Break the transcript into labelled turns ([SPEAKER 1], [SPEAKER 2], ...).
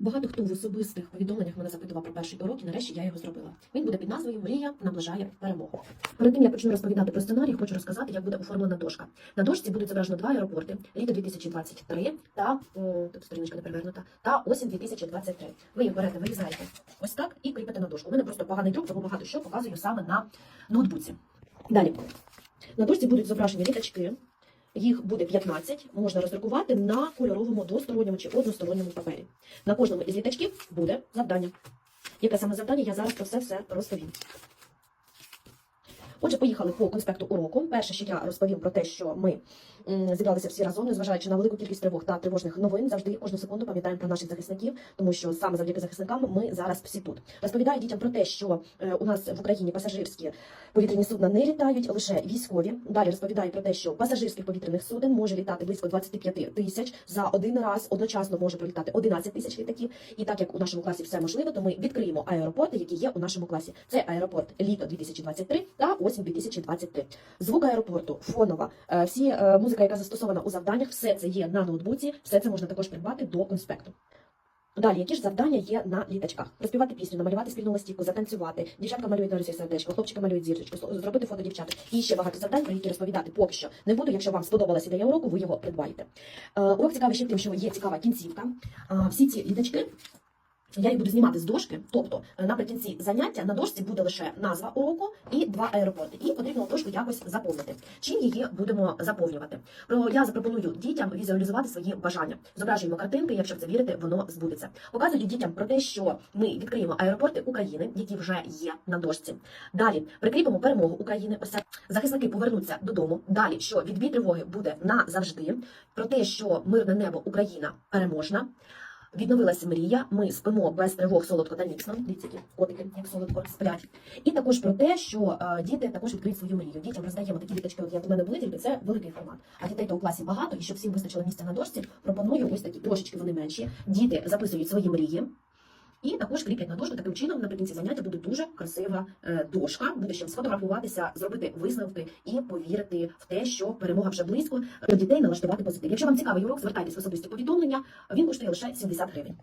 [SPEAKER 1] Багато хто в особистих повідомленнях мене запитував про перший урок, і нарешті я його зробила. Він буде під назвою Мрія наближає перемогу. Перед тим я почну розповідати про сценарій, хочу розказати, як буде оформлена дошка. На дошці будуть зображено два аеропорти: літо 2023 та о, тут сторіночка не перевернута, та осінь 2023. Ви їх берете, вирізаєте ось так і кріпите на дошку. У мене просто поганий друк, тому багато що показую саме на ноутбуці. Далі на дошці будуть зображені літачки. Їх буде 15, можна роздрукувати на кольоровому двосторонньому чи односторонньому папері. На кожному із літачків буде завдання. Яке саме завдання, я зараз про все все розповім. Отже, поїхали по конспекту уроку. Перше, що я розповім про те, що ми зібралися всі разом, незважаючи на велику кількість тривог та тривожних новин, завжди кожну секунду пам'ятаємо про наших захисників, тому що саме завдяки захисникам ми зараз всі тут. Розповідаю дітям про те, що е, у нас в Україні пасажирські повітряні судна не літають, лише військові. Далі розповідаю про те, що пасажирських повітряних суден може літати близько 25 тисяч за один раз. Одночасно може пролітати 11 тисяч літаків. І так як у нашому класі все можливо, то ми відкриємо аеропорти, які є у нашому класі. Це аеропорт літо 2023 та осінь 2023. Звук аеропорту, фонова, е, всі е, музика, яка застосована у завданнях, все це є на ноутбуці, все це можна також придбати до конспекту. Далі, які ж завдання є на літачках? Розпівати пісню, намалювати спільну листівку, затанцювати. Дівчатка малюють на рисі сердечко, хлопчики малюють зірочку, зробити фото дівчат. І ще багато завдань, про які розповідати поки що не буду. Якщо вам сподобалася ідея уроку, ви його придбаєте. Е, урок цікавий ще тим, що є цікава кінцівка. Всі ці літачки. Я їх буду знімати з дошки, тобто е, наприкінці заняття на дошці буде лише назва уроку і два аеропорти. І потрібно дошку якось заповнити. Чим її будемо заповнювати? Про я запропоную дітям візуалізувати свої бажання. Зображуємо картинки, якщо в це вірите, воно збудеться. Показую дітям про те, що ми відкриємо аеропорти України, які вже є на дошці. Далі прикріпимо перемогу України. Ось захисники повернуться додому. Далі що відбій тривоги буде назавжди. Про те, що мирне небо Україна переможна. Відновилася мрія, ми спимо без тривог солодко та міцно. Дивіться, котики, як солодко сплять. І також про те, що е, діти також відкриють свою мрію. Дітям роздаємо такі літочки, от як у мене були, тільки це великий формат. А дітей то у класі багато, і щоб всім вистачило місця на дошці, пропоную ось такі трошечки вони менші. Діти записують свої мрії. І також кріплять на дошку таким чином наприкінці заняття буде дуже красива е, дошка. Буде ще сфотографуватися, зробити висновки і повірити в те, що перемога вже близько. До дітей налаштувати позитив. Якщо вам цікавий урок, звертайтесь в особисті повідомлення. Він коштує лише 70 гривень.